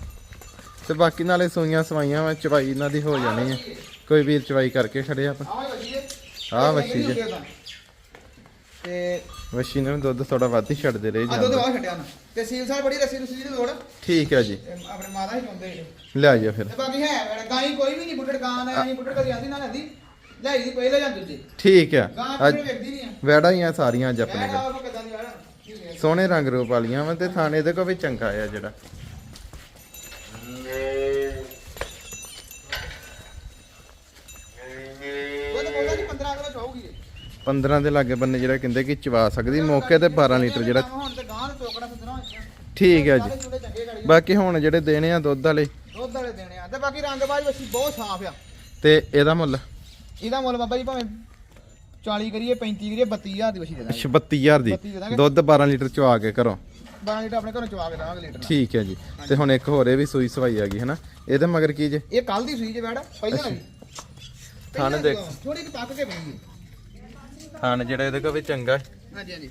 [SPEAKER 1] ਤੇ ਬਾਕੀ ਨਾਲੇ ਸੂਈਆਂ ਸਵਾਈਆਂ ਵਾ ਚਵਾਈ ਇਹਨਾਂ ਦੀ ਹੋ ਜਾਣੀ ਹੈ ਕੋਈ ਵੀਰ ਚਵਾਈ ਕਰਕੇ ਖੜੇ ਆਪਾਂ।
[SPEAKER 2] ਆਹ ਵਸੀ
[SPEAKER 1] ਜੇ।
[SPEAKER 2] ਤੇ
[SPEAKER 1] ਵਸ਼ੀ ਨੂੰ ਦੁੱਧ ਥੋੜਾ ਵੱਧ ਹੀ ਛੱਡਦੇ ਰਹੇ
[SPEAKER 2] ਆ ਦੁੱਧ ਵਾਹ ਛੱਡਿਆ ਨਾ ਤੇ ਸੀਲ ਸਾਲ ਬੜੀ ਰੱਸੀ ਰੁਸੀ ਦੀ ਲੋੜ
[SPEAKER 1] ਠੀਕ ਹੈ ਜੀ।
[SPEAKER 2] ਆਪਣੇ ਮਾਤਾ ਹੀ ਚੋਂਦੇ ਇਹ।
[SPEAKER 1] ਲੈ ਜਾ ਫਿਰ।
[SPEAKER 2] ਤੇ ਬਾਕੀ ਹੈ ਮੇਰਾ ਗਾਈ ਕੋਈ ਵੀ ਨਹੀਂ ਬੁੱਢੜ ਗਾਂ ਨਾ ਨਹੀਂ ਬੁੱਢੜ ਕਦੀ ਆਂਦੀ ਨਾ ਲੈਂਦੀ। ਲੈ ਦੀ ਪਹਿਲੇ ਜਾਂ ਦੂਜੇ
[SPEAKER 1] ਠੀਕ ਆ
[SPEAKER 2] ਗਾਂ
[SPEAKER 1] ਅੱਜ
[SPEAKER 2] ਬੁੱਢੜ ਵੇਖਦੀ ਨਹੀਂ ਆ।
[SPEAKER 1] ਵੈੜਾਂ ਹੀ ਆ ਸਾਰੀਆਂ ਅੱਜ ਆਪਣੇ ਕੋਲ।
[SPEAKER 2] ਦੀ
[SPEAKER 1] ਸੋਹਣੇ ਰੰਗ ਰੂਪ ਵਾਲੀਆਂ ਵਾ ਤੇ ਥਾਣੇ ਦੇ ਕੋ ਵੀ ਚੰਗਾ ਆ ਜਿਹੜਾ
[SPEAKER 2] ਉਹ ਤਾਂ ਬੋਲਦਾ ਜੀ 15 ਕਿਲੋ ਚਾਹੂਗੀ ਇਹ
[SPEAKER 1] 15 ਦੇ ਲਾਗੇ ਬੰਨੇ ਜਿਹੜਾ ਕਹਿੰਦੇ ਕਿ ਚਵਾ ਸਕਦੀ ਮੌਕੇ ਤੇ 12 ਲੀਟਰ ਜਿਹੜਾ
[SPEAKER 2] ਹੁਣ ਤੇ ਗਾਂ
[SPEAKER 1] ਠੀਕ ਹੈ ਜੀ। ਬਾਕੀ ਹੁਣ ਜਿਹੜੇ ਦੇਣੇ ਆ ਦੁੱਧ ਵਾਲੇ
[SPEAKER 2] ਦੁੱਧ ਵਾਲੇ ਦੇਣੇ ਆ। ਤੇ ਬਾਕੀ ਰੰਗਬਾਜ਼ ਵੱਛੀ ਬਹੁਤ ਸਾਫ਼ ਆ।
[SPEAKER 1] ਤੇ ਇਹਦਾ ਮੁੱਲ?
[SPEAKER 2] ਇਹਦਾ ਮੁੱਲ ਬਾਬਾ ਜੀ ਭਾਵੇਂ 40 ਕਰੀਏ 35 ਕਰੀਏ 32000 ਦੀ ਵੱਛੀ ਦੇ ਦਾਂਗੇ।
[SPEAKER 1] 32000 ਦੀ।
[SPEAKER 2] ਦਾਂਗੇ।
[SPEAKER 1] ਦੁੱਧ 12 ਲੀਟਰ ਚਵਾ ਕੇ ਘਰੋਂ।
[SPEAKER 2] 12 ਲੀਟਰ ਆਪਣੇ ਘਰੋਂ ਚਵਾ ਕੇ ਦੇਵਾਂਗੇ ਲੀਟਰ।
[SPEAKER 1] ਠੀਕ ਹੈ ਜੀ। ਤੇ ਹੁਣ ਇੱਕ ਹੋਰ ਇਹ ਵੀ ਸੂਈ ਸਵਾਈ ਆ ਗਈ ਹੈ ਨਾ ਇਹਦੇ ਮਗਰ ਕੀ ਜੇ?
[SPEAKER 2] ਇਹ ਕੱਲ ਦੀ ਸੂਈ ਜੇ ਬੈੜ ਪਹਿਲਾਂ ਵੀ
[SPEAKER 1] ਥਣ ਦੇਖ।
[SPEAKER 2] ਥੋੜੀ ਜਿਹੀ ਪੱਕ ਕੇ ਪਈ
[SPEAKER 1] ਥਣ ਜਿਹੜਾ ਇਹਦੇ ਕੋਲ ਵੀ ਚੰਗਾ ਹੈ।
[SPEAKER 2] ਹਾਂਜੀ ਹਾਂਜੀ।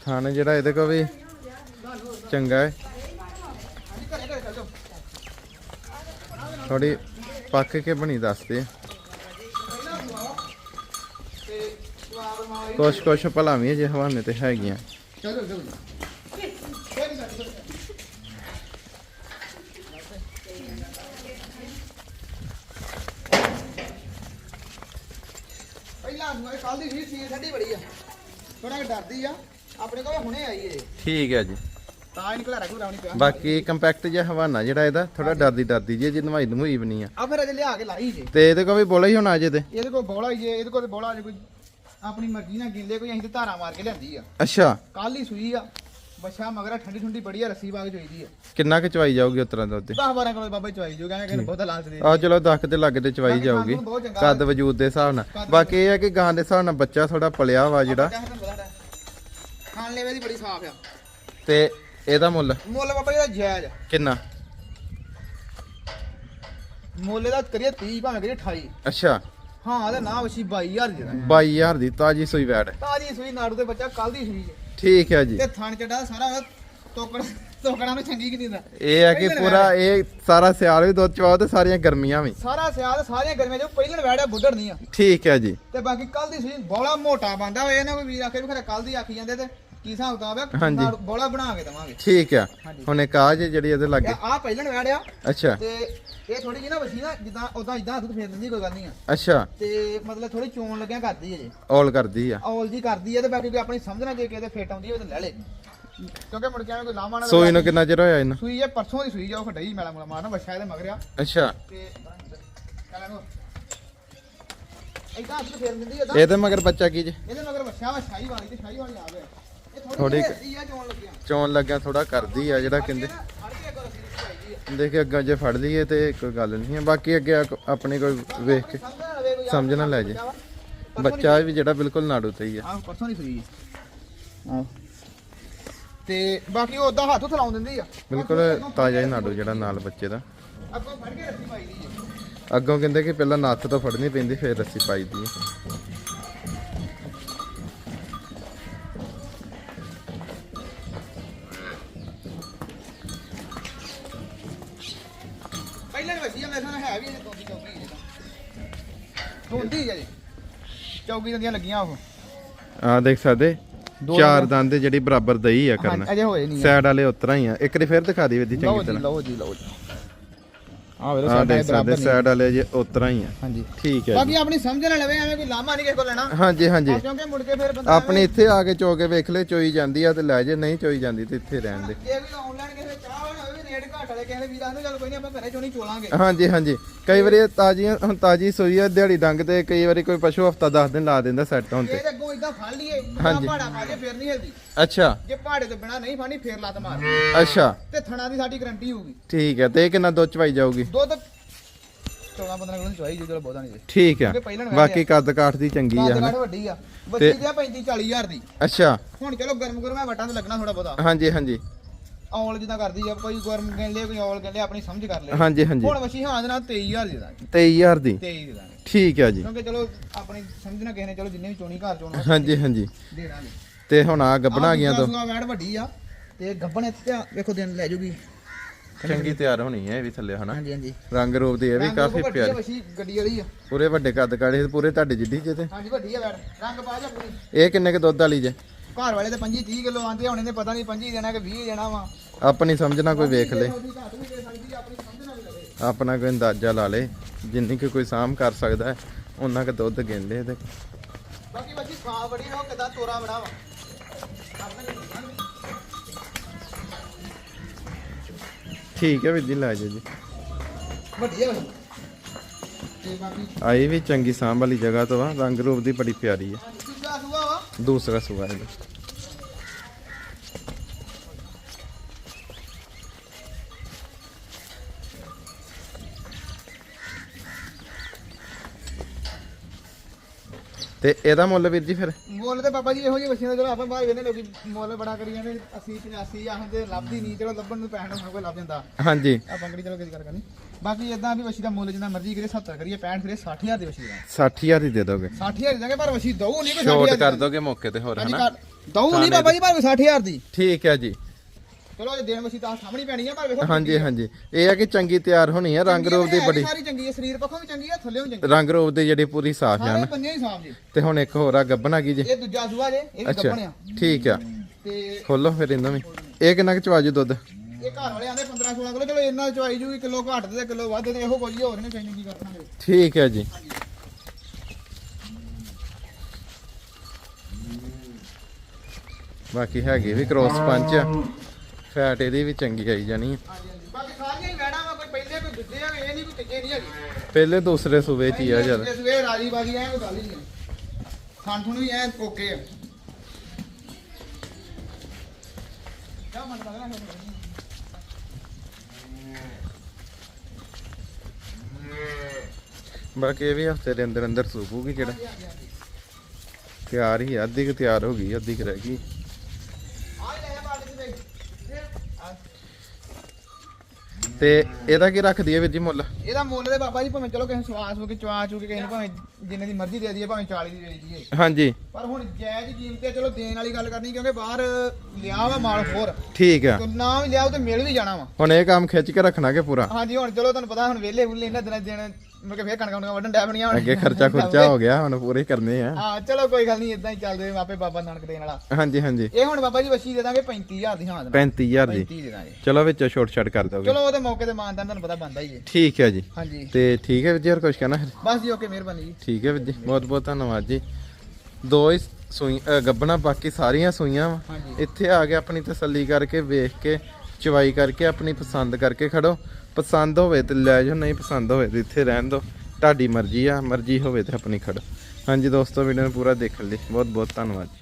[SPEAKER 1] ਥਣ ਜਿਹੜਾ ਇਹਦੇ ਕੋਲ ਵੀ ਚੰਗਾ ਹੈ। ਥੋੜੀ ਪੱਕ ਕੇ ਬਣੀ ਦੱਸਦੇ ਕੁਛ ਕੁਛ ਭਲਾ ਵੀ ਜੇ ਹਵਾਨੇ ਤੇ ਹੈਗੀਆਂ।
[SPEAKER 2] ਚਲੋ ਚਲੋ ਕੋਈ ਨਹੀਂ ਕਰਦੀ ਪਹਿਲਾਂ ਨੂੰ ਕੱਲ ਦੀ ਸੀ ਸੀ ਠੰਡੀ ਬੜੀ ਆ ਥੋੜਾ ਡਰਦੀ ਆ ਆਪਣੇ ਕੋਲ ਹੁਣੇ ਆਈ ਏ
[SPEAKER 1] ਠੀਕ ਹੈ ਜੀ।
[SPEAKER 2] ਤਾਂ ਇਹਨੂੰ ਘਲਾਰਾ ਘਲਾਉਣੀ ਪਿਆ।
[SPEAKER 1] ਬਾਕੀ ਕੰਪੈਕਟ ਜਿਹਾ ਹਵਾਨਾ ਜਿਹੜਾ ਇਹਦਾ ਥੋੜਾ ਡਰਦੀ ਡਰਦੀ ਜੇ ਜੇ ਨਵਾਈ ਨਮੂਈ ਨਹੀਂ ਆ।
[SPEAKER 2] ਆ ਫਿਰ ਅਜੇ ਲਿਆ ਕੇ ਲਾਈ ਜੇ।
[SPEAKER 1] ਤੇ ਇਹਦੇ ਕੋਲ ਵੀ ਬੋਲਾ ਹੀ ਹੋਣਾ ਅਜੇ ਤੇ।
[SPEAKER 2] ਇਹਦੇ ਕੋਲ ਬੋਲਾ ਹੀ ਜੇ ਇਹਦੇ ਕੋਲ ਤੇ ਬੋਲਾ ਜੇ ਕੋਈ ਆਪਣੀ ਮਰਜ਼ੀ ਨਾਲ ਗਿੰਦੇ ਕੋਈ ਅਸੀਂ ਤੇ ਧਾਰਾ ਮਾਰ ਕੇ ਲਿਆਂਦੀ ਆ।
[SPEAKER 1] ਅੱਛਾ।
[SPEAKER 2] ਕੱਲ ਹੀ ਸੂਈ ਆ ਬੱਛਾ ਮਗਰ ਠੰਡੀ ਠੰਡੀ ਬੜੀ ਆ ਰੱਸੀ ਬਾਗ ਚੋਈਦੀ ਆ।
[SPEAKER 1] ਕਿੰਨਾ ਕੁ ਚਵਾਈ ਜਾਊਗੀ ਉਤਰਾਂ ਦਾ ਉੱਤੇ?
[SPEAKER 2] 10 12 ਕਿਲੋ ਬਾਬਾ ਚੋਈ ਜੋ ਕਹਿੰਦੇ ਬਹੁਤ ਲਾਲਚ ਦੇ
[SPEAKER 1] ਆ। ਚਲੋ ਦੱਖ ਤੇ ਲੱਗ ਤੇ ਚਵਾਈ ਜਾਊਗੀ। ਕੱਦ ਵਜੂਦ ਦੇ ਹਿਸਾਬ ਨਾਲ। ਬਾਕੀ ਇਹ ਹੈ ਕਿ ਗਾਂ ਦੇ ਹਿਸਾਬ ਨਾਲ ਬੱਚਾ ਥੋੜਾ ਪਲਿਆ ਵਾ ਜਿਹੜਾ।
[SPEAKER 2] ਖਾਣ ਲੈਵੇ ਦੀ ਬੜੀ ਸਾਫ਼ ਆ।
[SPEAKER 1] ਤੇ ਇਹਦਾ ਮੁੱਲ?
[SPEAKER 2] ਮੁੱਲ ਬਾਬਾ ਇਹਦਾ ਜਾਇਜ਼ ਆ।
[SPEAKER 1] ਕਿੰਨਾ?
[SPEAKER 2] ਮੁੱਲ ਦਾ ਕਰੀਏ 30 ਭਾਵੇਂ ਕਰੀਏ 28
[SPEAKER 1] ਅੱਛਾ।
[SPEAKER 2] ਹਾਂ ਤੇ ਨਾ ਵਸ਼ੀ 22000 ਜਿਹੜਾ
[SPEAKER 1] 22000 ਦੀ ਤਾਜੀ ਸੂਈ ਵੈੜ।
[SPEAKER 2] ਤਾਜੀ ਸੂਈ ਨਾੜੂ ਦੇ ਬੱਚਾ ਕੱਲ ਦੀ ਸੂਈ ਜੇ।
[SPEAKER 1] ਠੀਕ ਹੈ ਜੀ।
[SPEAKER 2] ਤੇ ਥਣ ਚੱਡਾ ਸਾਰਾ ਤੋਕੜ ਤੋਕੜਾਂ ਨੂੰ ਚੰਗੀ ਕਿ ਨਹੀਂ ਦਾ
[SPEAKER 1] ਇਹ ਹੈ ਕਿ ਪੂਰਾ ਇਹ ਸਾਰਾ ਸਿਆਲ ਵੀ ਦੁੱਧ ਚਵਾਓ ਤੇ ਸਾਰੀਆਂ ਗਰਮੀਆਂ ਵੀ।
[SPEAKER 2] ਸਾਰਾ ਸਿਆਲ ਸਾਰੀਆਂ ਗਰਮੀਆਂ ਜੋ ਪਹਿਲਣ ਵੜਿਆ ਬੁੱਢੜ ਨਹੀਂ ਆ।
[SPEAKER 1] ਠੀਕ ਹੈ ਜੀ।
[SPEAKER 2] ਤੇ ਬਾਕੀ ਕੱਲ ਦੀ ਸੂਈ ਬੋਲਾ ਮੋਟਾ ਬੰਦਾ ਹੋਏ ਨਾ ਕੋਈ ਵੀਰ ਆਖੇ ਵੀ ਖਰੇ ਕੱਲ ਦੀ ਆਖੀ ਜਾਂਦੇ ਤੇ ਕੀ ਹਿਸਾਬ ਕਿਤਾਬ ਆ?
[SPEAKER 1] ਹਾਂਜੀ।
[SPEAKER 2] ਬੋਲਾ ਬਣਾ ਕੇ ਦਵਾਂਗੇ।
[SPEAKER 1] ਠੀਕ ਆ।
[SPEAKER 2] ਹਾਂਜੀ।
[SPEAKER 1] ਹੁਣ ਇੱਕ ਆ ਜੇ ਜਿਹੜੀ ਇਹਦੇ ਲੱਗੇ
[SPEAKER 2] ਆ ਪਹਿਲਣ ਵੜਿਆ
[SPEAKER 1] ਅੱਛਾ।
[SPEAKER 2] ਤੇ ਇਹ ਥੋੜੀ ਜਿਹੀ ਨਾ ਵਸੀ ਨਾ ਜਿੱਦਾਂ ਉਦਾਂ ਇਦਾਂ ਹੱਥ ਫੇਰ ਦਿੰਦੀ ਕੋਈ ਗੱਲ ਨਹੀਂ ਆ।
[SPEAKER 1] ਅੱਛਾ।
[SPEAKER 2] ਤੇ ਮਤਲਬ ਥੋੜੀ ਚੋਣ ਲੱਗਿਆ ਕਰਦੀ ਹੈ ਜੇ।
[SPEAKER 1] ਔਲ ਕਰਦੀ ਆ।
[SPEAKER 2] ਔਲ ਜੀ ਕਰਦੀ ਹੈ ਤੇ ਬਾਕੀ ਕੋਈ ਆਪਣੀ ਸਮਝਣਾ ਜੇ ਕਿਤੇ ਫਿੱਟ ਆਉਂਦੀ ਹੋਵੇ ਤਾਂ ਲੈ ਲੈ। ਕਿਉਂਕਿ ਮੁੜ ਕੇ ਐਵੇਂ ਕੋਈ ਲਾਮਾ ਨਾ
[SPEAKER 1] ਸੂਈ ਨੂੰ ਕਿੰਨਾ ਚਿਰ ਹੋਇਆ ਇਹਨੂੰ?
[SPEAKER 2] ਸੂਈ ਇਹ ਪਰਸੋਂ ਦੀ ਸੂਈ ਜਾ ਉਹ ਖੱਡਈ ਮੈਲਾ ਮੁਲਾ ਮਾਰਨਾ ਬੱਛਾ ਇਹਦੇ ਮਗਰਿਆ
[SPEAKER 1] ਅੱਛਾ।
[SPEAKER 2] ਤੇ ਚੱਲ ਇਹਨੂੰ ਇਦਾਂ ਹੱਥ ਫੇਰ ਦਿੰਦੀ ਹੈ ਤਾਂ।
[SPEAKER 1] ਇਹਦੇ ਮਗਰ ਬੱਚਾ ਕੀ ਜੇ?
[SPEAKER 2] ਇਹਦੇ ਮਗਰ ਬੱਛਾ ਵਾ ਸ਼ਾਹੀ ਵਾਲੀ ਤੇ ਸ਼ਾਹੀ ਵਾਲੀ ਆ ਇਹ
[SPEAKER 1] ਥੋੜੀ
[SPEAKER 2] ਚੋਣ ਲੱਗਿਆ
[SPEAKER 1] ਥੋੜਾ ਕਰਦੀ ਆ ਜਿਹੜਾ ਕਹਿੰਦੇ ਦੇਖੇ ਅੱਗਾ ਜੇ ਫੜ ਲਈਏ ਤੇ ਕੋਈ ਗੱਲ ਨਹੀਂ ਹੈ ਬਾਕੀ ਅੱਗੇ ਆਪਣੇ ਕੋਈ ਵੇਖ ਕੇ
[SPEAKER 2] ਸਮਝ ਨਾ
[SPEAKER 1] ਲੈ ਜੇ। ਬੱਚਾ ਵੀ ਜਿਹੜਾ ਬਿਲਕੁਲ ਨਾੜੂ ਤੇ ਹੀ ਆ।
[SPEAKER 2] ਆਹ ਪਰਸੋਂ ਦੀ ਸੂਈ ਆਹ। ਤੇ ਬਾਕੀ ਉਹ ਉਦਾਂ ਹੱਥ ਥਲਾਉਂ ਦਿੰਦੀ ਆ।
[SPEAKER 1] ਬਿਲਕੁਲ ਤਾਜ਼ਾ ਹੀ ਨਾੜੂ ਜਿਹੜਾ ਨਾਲ ਬੱਚੇ ਦਾ।
[SPEAKER 2] ਅੱਗੋਂ ਫੜ ਕੇ ਰੱਸੀ ਪਾਈ ਦੀ
[SPEAKER 1] ਅੱਗੋਂ ਕਹਿੰਦੇ ਕਿ ਪਹਿਲਾਂ ਨੱਥ ਤੋਂ ਫੜਨੀ ਪੈਂਦੀ ਫਿਰ ਰੱਸੀ ਪਾਈ ਦੀ
[SPEAKER 2] ਚੌਕੀ ਦੀਆਂ ਲੱਗੀਆਂ ਉਹ।
[SPEAKER 1] ਆ ਦੇਖ ਸਕਦੇ?
[SPEAKER 2] ਦੋ
[SPEAKER 1] ਚਾਰ ਦੰਦ ਜਿਹੜੀ ਬਰਾਬਰ ਦਈ ਆ ਕਰਨਾ।
[SPEAKER 2] ਅਜੇ ਹੋਏ ਨਹੀਂ
[SPEAKER 1] ਸਾਈਡ ਵਾਲੇ ਉਤਰਾ ਹੀ ਆ। ਇੱਕ ਵਾਰੀ ਫਿਰ ਦਿਖਾ ਦੀ
[SPEAKER 2] ਲਓ
[SPEAKER 1] ਚੰਗੀ ਤਰ੍ਹਾਂ।
[SPEAKER 2] ਲਓ ਜੀ ਲਓ ਜੀ। ਆ
[SPEAKER 1] ਆ
[SPEAKER 2] ਸਾਡਾ
[SPEAKER 1] ਸਾਈਡ ਵਾਲੇ ਜੇ ਉਤਰਾ ਹੀ ਆ।
[SPEAKER 2] ਹਾਂਜੀ।
[SPEAKER 1] ਠੀਕ ਹੈ
[SPEAKER 2] ਬਾਕੀ ਆਪਣੀ ਸਮਝ ਨਾਲ ਲਵੇ ਐਵੇਂ ਕੋਈ ਲਾਮਾ ਨਹੀਂ ਕਿਸੇ ਕੋਲ ਲੈਣਾ।
[SPEAKER 1] ਹਾਂਜੀ ਹਾਂਜੀ।
[SPEAKER 2] ਕਿਉਂਕਿ ਮੁੜ ਕੇ ਫਿਰ ਬੰਦਾ
[SPEAKER 1] ਆਪਣੇ ਇੱਥੇ ਆ ਕੇ ਚੋ ਕੇ ਵੇਖ ਲੈ ਚੋਈ ਜਾਂਦੀ ਆ ਤੇ ਲੈ ਜੇ ਨਹੀਂ ਚੋਈ ਜਾਂਦੀ ਤੇ ਇੱਥੇ ਰਹਿਣ ਦੇ।
[SPEAKER 2] ਜੇ ਵੀ ਆਨਲਾਈਨ ਕਿਸੇ ਚਾਹ ਰੇਟ ਘੱਟ ਵਾਲੇ ਕਿਸੇ ਵੀਰਾਂ ਨੂੰ ਚੱਲ ਕੋਈ ਨਹੀਂ ਆਪਾਂ ਘਰੇ ਚੋਣੀ ਚੋਲਾਂਗੇ।
[SPEAKER 1] ਹਾਂਜੀ ਹਾਂਜੀ। ਕਈ ਵਾਰੀ ਇਹ ਤਾਜ਼ੀਆਂ ਹੁਣ ਤਾਜ਼ੀ ਸੋਈ ਆ ਦਿਹਾੜੀ ਡੰਗ ਤੇ ਕਈ ਵਾਰੀ ਕੋਈ ਪਸ਼ੂ ਹਫਤਾ 10 ਦਿਨ ਲਾ ਦਿੰਦਾ ਸੈੱਟ ਹੋਣ ਤੇ।
[SPEAKER 2] ਤੇ ਅੱਗੋਂ ਇਦਾਂ ਫੜ ਲਈਏ
[SPEAKER 1] ਹਾਂਜੀ।
[SPEAKER 2] ਪਹਾੜਾ ਪਾ ਕੇ ਫਿਰ ਨਹੀਂ ਹਿਲਦੀ।
[SPEAKER 1] ਅੱਛਾ।
[SPEAKER 2] ਜੇ ਪਹਾੜੇ ਤੋਂ ਬਿਨਾ ਨਹੀਂ ਫੜਨੀ ਫਿਰ ਲੱਤ ਮਾਰ।
[SPEAKER 1] ਅੱਛਾ।
[SPEAKER 2] ਤੇ ਥਣਾ ਦੀ ਸਾਡੀ ਗਰੰਟੀ ਹੋਊਗੀ।
[SPEAKER 1] ਠੀਕ ਹੈ ਤੇ ਇਹ ਕਿੰਨਾ ਦੁੱਧ ਚਵਾਈ ਜਾਊਗੀ?
[SPEAKER 2] ਦੁੱਧ 14 15 ਕਿਲੋ ਚੋਈ ਜੋ ਚਲੋ ਬਹੁਤਾ ਨਹੀਂ
[SPEAKER 1] ਠੀਕ
[SPEAKER 2] ਨੂੰ
[SPEAKER 1] ਬਾਕੀ ਕੱਦ ਕਾਠ ਦੀ ਚੰਗੀ ਆ ਹਨਾ?
[SPEAKER 2] ਵੱਡੀ ਆ। ਦੀ ਆ 35 40 ਹਜ਼ਾਰ ਦੀ।
[SPEAKER 1] ਅੱਛਾ।
[SPEAKER 2] ਹੁਣ ਚਲੋ ਗਰਮ ਗਰਮ ਹੈ ਵਟਾਂ ਤੇ ਲੱਗਣਾ ਥੋੜਾ ਬਹੁਤਾ।
[SPEAKER 1] ਹਾਂਜੀ ਹਾਂਜੀ।
[SPEAKER 2] ਔਲ ਜਿੱਦਾਂ ਕਰਦੀ ਆ ਕੋਈ ਗਰਮ ਕਹਿੰਦੇ ਕੋਈ ਔਲ ਕਹਿੰਦੇ ਆਪਣੀ ਸਮਝ ਕਰ ਲੈ।
[SPEAKER 1] ਹਾਂਜੀ ਹਾਂਜੀ।
[SPEAKER 2] ਹੁਣ ਵਸ਼ੀ ਹਾਂ ਦੇ ਨਾਲ 23000 ਦੇ ਦਾਂਗੇ।
[SPEAKER 1] 23000 ਦੀ?
[SPEAKER 2] 23 ਦੇ ਦਾਂਗੇ।
[SPEAKER 1] ਠੀਕ ਹੈ ਜੀ।
[SPEAKER 2] ਕਿਉਂਕਿ ਚਲੋ ਆਪਣੀ ਸਮਝ ਨਾ ਕਿਸੇ ਨੇ ਚਲੋ ਜਿੰਨੇ ਵੀ ਚੋਣੀ ਘਰ ਚੋਣ
[SPEAKER 1] ਹਾਂਜੀ ਹਾਂਜੀ।
[SPEAKER 2] ਦੇ ਦਾਂਗੇ।
[SPEAKER 1] ਤੇ ਹੁਣ ਆ ਗੱਬਣਾ ਗਈਆਂ ਤੋਂ।
[SPEAKER 2] ਸੂਆ ਵੈੜ ਵੱਡੀ ਆ ਤੇ ਗੱਬਣ ਇੱਥੇ ਆ, ਵੇਖੋ ਦਿਨ ਲੈ ਜੂਗੀ।
[SPEAKER 1] ਚੰਗੀ ਤਿਆਰ ਹੋਣੀ ਹੈ ਇਹ ਵੀ ਥੱਲੇ ਹਨਾ?
[SPEAKER 2] ਹਾਂਜੀ ਹਾਂਜੀ।
[SPEAKER 1] ਰੰਗ ਰੂਪ ਦੀ ਇਹ ਵੀ ਕਾਫੀ
[SPEAKER 2] ਆ
[SPEAKER 1] ਪਿਆਰੀ।
[SPEAKER 2] ਵਸ਼ੀ ਗੱਡੀ ਵਾਲੀ ਆ।
[SPEAKER 1] ਪੂਰੇ ਵੱਡੇ ਕੱਦ ਕਾੜੇ ਪੂਰੇ ਤੁਹਾਡੇ ਜਿੱਡੀ ਜੇ ਤੇ।
[SPEAKER 2] ਹਾਂਜੀ ਵੱਡੀ ਆ ਵੈੜ। ਰੰਗ ਪਾ ਜਾ ਪੂਰੀ।
[SPEAKER 1] ਇਹ ਕਿੰਨੇ ਕ ਦੁੱਧ ਵਾਲੀ ਜੇ?
[SPEAKER 2] ਘਰ ਵਾਲੇ ਤੇ 25 30 ਕਿਲੋ ਆਂਦੇ ਹੁਣ ਇਹਨੇ ਪਤਾ ਨਹੀਂ 25 ਦੇਣਾ ਕਿ 20 ਦੇਣਾ ਵਾ।
[SPEAKER 1] ਆਪਣੀ ਸਮਝਣਾ ਕੋਈ ਵੇਖ ਲੇ।
[SPEAKER 2] ਆਪਣੀ ਸਮਝ ਨਾਲ
[SPEAKER 1] ਕੋਈ ਅੰਦਾਜ਼ਾ ਲਾ ਲੇ ਜਿੰਨੀ ਕੁ ਕੋਈ ਸਾਮ ਕਰ ਸਕਦਾ ਹੈ ਉਹਨਾਂ ਕ ਦੁੱਧ ਗਿੰਦੇ ਤੇ
[SPEAKER 2] ਬਾਕੀ ਬੱਚੀ ਖਾ ਬੜੀ ਉਹ ਕਿਦਾਂ ਤੋਰਾ ਬੜਾ ਵਾ।
[SPEAKER 1] ਠੀਕ ਹੈ ਵੀਰ ਜੀ ਲੈ ਜੀ।
[SPEAKER 2] ਬਾਕੀ
[SPEAKER 1] ਆਈ ਵੀ ਚੰਗੀ ਸਾਂਭ ਵਾਲੀ ਜਗ੍ਹਾ ਤੋਂ ਆ ਰੰਗ ਰੂਪ ਦੀ ਬੜੀ ਪਿਆਰੀ
[SPEAKER 2] ਸੂਆ ਵਾ।
[SPEAKER 1] ਦੂਸਰਾ ਸੂਆ ਇਹਦਾ। ਤੇ ਇਹਦਾ ਮੁੱਲ ਵੀਰ ਜੀ ਫਿਰ?
[SPEAKER 2] ਮੁੱਲ ਤੇ ਬਾਬਾ ਜੀ ਇਹੋ ਜਿਹੀ ਵਸੀਆਂ ਦਾ ਚਲੋ ਆਪਾਂ ਬਾਹਰ ਵੇਨੇ ਲੋਕੀ ਮੁੱਲ ਬੜਾ ਕਰੀ ਜਾਂਦੇ 80 85 ਆਹਦੇ ਲੱਭਦੀ ਨਹੀਂ ਚਲੋ ਲੱਭਣ ਨੂੰ ਪੈਣ ਨੂੰ ਕੋਈ ਲੱਭ ਜਾਂਦਾ।
[SPEAKER 1] ਹਾਂਜੀ।
[SPEAKER 2] ਆ ਬੰਗੜੀ ਚਲੋ ਕਿਸੇ ਗੱਲ ਕਰਨੀ। ਬਾਕੀ ਇਦਾਂ ਵੀ ਵਸੀ ਦਾ ਮੁੱਲ ਜਿੰਨਾ ਮਰਜ਼ੀ ਕਰੀਏ 70 ਕਰੀਏ 65 ਕਰੀਏ 60000 ਦੀ ਵਸੀ ਦਾ।
[SPEAKER 1] 60000 ਦੀ ਦੇ ਦੋਗੇ।
[SPEAKER 2] 60000 ਦੀ ਦਾਂਗੇ ਪਰ ਵਸੀ ਦਊ ਨਹੀਂ ਕੋਈ
[SPEAKER 1] ਛੋਟ
[SPEAKER 2] 60000
[SPEAKER 1] ਕਰ ਦੋਗੇ ਮੌਕੇ ਤੇ ਹੋਰ ਹਨਾ?
[SPEAKER 2] ਕਰ ਦਊ ਨਹੀਂ ਬਾਬਾ ਜੀ ਪਰ 60000 ਦੀ।
[SPEAKER 1] ਠੀਕ ਹੈ ਜੀ।
[SPEAKER 2] ਚਲੋ ਜੇ ਦੇਣ ਵਸੀ ਤਾਂ ਸਾਹਮਣੀ ਪੈਣੀ ਆ ਪਰ ਵੇਖੋ
[SPEAKER 1] ਹਾਂਜੀ ਹਾਂਜੀ। ਇਹ ਆ ਕਿ ਚੰਗੀ ਤਿਆਰ ਹੋਣੀ ਆ ਰੰਗ ਰੂਪ ਦੀ ਬੜੀ।
[SPEAKER 2] ਸਾਰੀ ਚੰਗੀ ਹੈ ਸਰੀਰ ਪੱਖੋਂ ਵੀ ਚੰਗੀ ਹੈ ਥੱਲੇੋਂ ਵੀ ਚੰਗੀ
[SPEAKER 1] ਰੰਗ ਰੂਪ ਦੀ ਜਿਹੜੀ ਪੂਰੀ ਸਾਫ਼ ਆ
[SPEAKER 2] ਸਾਰੇ
[SPEAKER 1] ਨਾ।
[SPEAKER 2] ਪੰਨੇ ਹੀ ਸਾਫ਼ ਜੀ।
[SPEAKER 1] ਤੇ ਹੁਣ ਇੱਕ ਹੋਰ ਆ ਗੱਬਣ ਆ ਗਈ ਜੀ।
[SPEAKER 2] ਇਹ ਦੂਜਾ ਸੂਆ ਜੇ ਇਹ ਵੀ ਗੱਪਣਿਆ
[SPEAKER 1] ਠੀਕ ਆ।
[SPEAKER 2] ਤੇ
[SPEAKER 1] ਖੋਲੋ ਫਿਰ ਇਹਨਾਂ ਵੀ। ਇਹ ਕਿੰਨਾ ਕੁ ਚਵਾਜੂ ਦੁੱਧ?
[SPEAKER 2] ਇਹ ਘਰ ਵਾਲੇ ਆਂਦੇ 15 16 ਕਿਲੋ ਚਲੋ ਇਹਨਾਂ ਚਵਾਈ ਜੂਗੀ ਕਿਲੋ ਘੱਟ ਤੇ ਕਿਲੋ ਵੱਧ ਤੇ ਇਹੋ ਕੁਝ ਹੀ ਹੋਰ ਨਹੀਂ ਚਾਹੀਦੀ ਕੀ ਕਰਨਾ
[SPEAKER 1] ਠੀਕ ਹੈ ਜੀ। ਬਾਕੀ ਹੈਗੇ ਵੀ ਕ੍ਰੋਸ ਪੰਚ ਆ। ਫੈਟ ਇਹਦੀ ਵੀ ਚੰਗੀ ਆਈ ਜਾਣੀ ਆ।
[SPEAKER 2] ਹਾਂਜੀ ਹਾਂਜੀ। ਬਾਕੀ ਸਾਰੀਆਂ ਹੀ ਵੈਣਾ ਵਾ ਕੋਈ ਪਹਿਲੇ ਕੋਈ ਦੂਜੇ ਆ ਇਹ ਨਹੀਂ ਕੋਈ ਤੀਜੇ ਨਹੀਂ ਹੈਗੇ।
[SPEAKER 1] ਪਹਿਲੇ ਦੂਸਰੇ ਸੂਬੇ ਚ ਹੀ ਆ ਜਦ
[SPEAKER 2] ਵੇ ਰਾਜੀ ਬਾਜੀ ਐ ਕੋਈ ਗੱਲ ਹੀ ਨਹੀਂ। ਖਾਣ ਖੁਣ ਵੀ ਐ ਓਕੇ ਆ। ਕਿਆ ਮਨ ਲੱਗਦਾ ਹੈ
[SPEAKER 1] ਬਾਕੀ ਇਹ ਵੀ ਹਫ਼ਤੇ ਦੇ ਅੰਦਰ ਅੰਦਰ ਸੂਪੂਗੀ ਜਿਹੜਾ ਤਿਆਰ ਹੀ ਆ, ਅੱਧੀ ਕੁ ਤਿਆਰ ਹੋ ਗਈ ਅੱਧੀ ਕੁ ਰਹਿ ਗਈ। ਤੇ ਇਹਦਾ ਕੀ ਰੱਖ ਦਈਏ ਵੀਰ ਜੀ ਮੁੱਲ?
[SPEAKER 2] ਇਹਦਾ ਮੁੱਲ ਦੇ ਬਾਬਾ ਜੀ ਭਾਵੇਂ ਚਲੋ ਕਿਸੇ ਸਵਾਸ ਹੋ ਕੇ ਚਵਾ ਚੂ ਕੇ ਕਿਸੇ ਨੂੰ ਭਾਵੇਂ ਜਿੰਨੇ ਦੀ ਮਰਜ਼ੀ ਦੇ ਦਈਏ ਭਾਵੇਂ 40 ਦੀ ਦੇ ਦਈਏ।
[SPEAKER 1] ਹਾਂਜੀ।
[SPEAKER 2] ਪਰ ਹੁਣ ਜਾਇਜ਼ ਕੀਮਤ ਤੇ ਚਲੋ ਦੇਣ ਵਾਲੀ ਗੱਲ ਕਰਨੀ ਕਿਉਂਕਿ ਬਾਹਰ ਲਿਆ ਵਾ ਮਾਲ ਹੋਰ।
[SPEAKER 1] ਠੀਕ ਆ।
[SPEAKER 2] ਤੇ ਨਾ ਵੀ ਲਿਆਓ ਤੇ ਮਿਲ ਵੀ ਜਾਣਾ ਵਾ।
[SPEAKER 1] ਹੁਣ ਇਹ ਕੰਮ ਖਿੱਚ ਕੇ ਰੱਖਣਾ ਕਿ ਪੂਰਾ?
[SPEAKER 2] ਹਾਂਜੀ ਹੁਣ ਚਲੋ ਤੁਹਾਨੂੰ ਪਤਾ ਹੁਣ ਵਿਹਲੇ ਵੁੱਲੇ ਇਹਨਾਂ ਦਿਨਾਂ 'ਚ ਦਿਨ ਮੈਂ ਕਿ ਫੇਰ ਕਣਕਾਂ ਕਣਕਾਂ ਵੱਢਣ ਡੈ ਬਣੀਆਂ ਹੁਣ।
[SPEAKER 1] ਅੱਗੇ ਖਰਚਾ ਖੁਰਚਾ ਹੋ ਗਿਆ ਹੁਣ ਪੂਰੇ ਕਰਨੇ ਆ।
[SPEAKER 2] ਹਾਂ ਚਲੋ ਕੋਈ ਗੱਲ ਨਹੀਂ ਇਦਾਂ ਹੀ ਚੱਲਦੇ ਆਪੇ ਬਾਬਾ ਨਾਨਕ ਦੇਣ ਵਾਲਾ।
[SPEAKER 1] ਹਾਂਜੀ ਹਾਂਜੀ।
[SPEAKER 2] ਇਹ ਹੁਣ ਬਾਬਾ ਜੀ ਵਸੀ ਦੇ ਦਾਂਗੇ 35000 ਦੀ ਹਾਂ। ਦੇ
[SPEAKER 1] 35000 ਦੀ।
[SPEAKER 2] 35 ਦੇ ਦਾਂਗੇ।
[SPEAKER 1] ਚਲੋ ਵਿੱਚੋਂ ਛੋਟ ਛੱਡ ਕਰ ਦੋਗੇ
[SPEAKER 2] ਚਲੋ ਉਹਦੇ ਮੌਕੇ ਤੇ ਮਾਨਦਾਨ ਤੁਹਾਨੂੰ ਪਤਾ ਬੰਦਾ ਹੀ ਹੈ।
[SPEAKER 1] ਠੀਕ ਹੈ ਜੀ।
[SPEAKER 2] ਹਾਂਜੀ।
[SPEAKER 1] ਤੇ ਠੀਕ ਹੈ ਵੀਰ ਜੀ ਹੋਰ ਕੁਝ ਕਹਿਣਾ
[SPEAKER 2] ਬਸ ਜੀ ਓਕੇ ਮਿਹਰਬਾਨੀ ਜੀ।
[SPEAKER 1] ਠੀਕ ਹੈ ਵੀਰ ਜੀ ਬਹੁਤ ਬਹੁਤ ਧੰਨਵਾਦ ਜੀ। ਦੋ ਹੀ ਸੂਈ ਗੱਬਣਾ ਬਾਕੀ ਸਾਰੀਆਂ ਸੂਈਆਂ ਇੱਥੇ ਆ ਕੇ ਆਪਣੀ ਤਸੱਲੀ ਕਰਕੇ ਵੇਖ ਕੇ ਚਵਾਈ ਕਰਕੇ ਆਪਣੀ ਪਸੰਦ ਕਰਕੇ ਖੜੋ। ਪਸੰਦ ਹੋਵੇ ਤੇ ਲੈ ਜਾਓ, ਨਹੀਂ ਪਸੰਦ ਹੋਵੇ ਤੇ ਇੱਥੇ ਰਹਿਣ ਦਿਓ। ਤੁਹਾਡੀ ਮਰਜ਼ੀ ਆ, ਮਰਜ਼ੀ ਹੋਵੇ ਤੇ ਆਪਣੀ ਖੜੋ ਹਾਂਜੀ ਦੋਸਤੋ ਵੀਡੀਓ ਨੂੰ ਪੂਰਾ ਦੇਖਣ ਲਈ ਬਹੁਤ ਬਹੁਤ ਧੰਨਵਾਦ ਜੀ।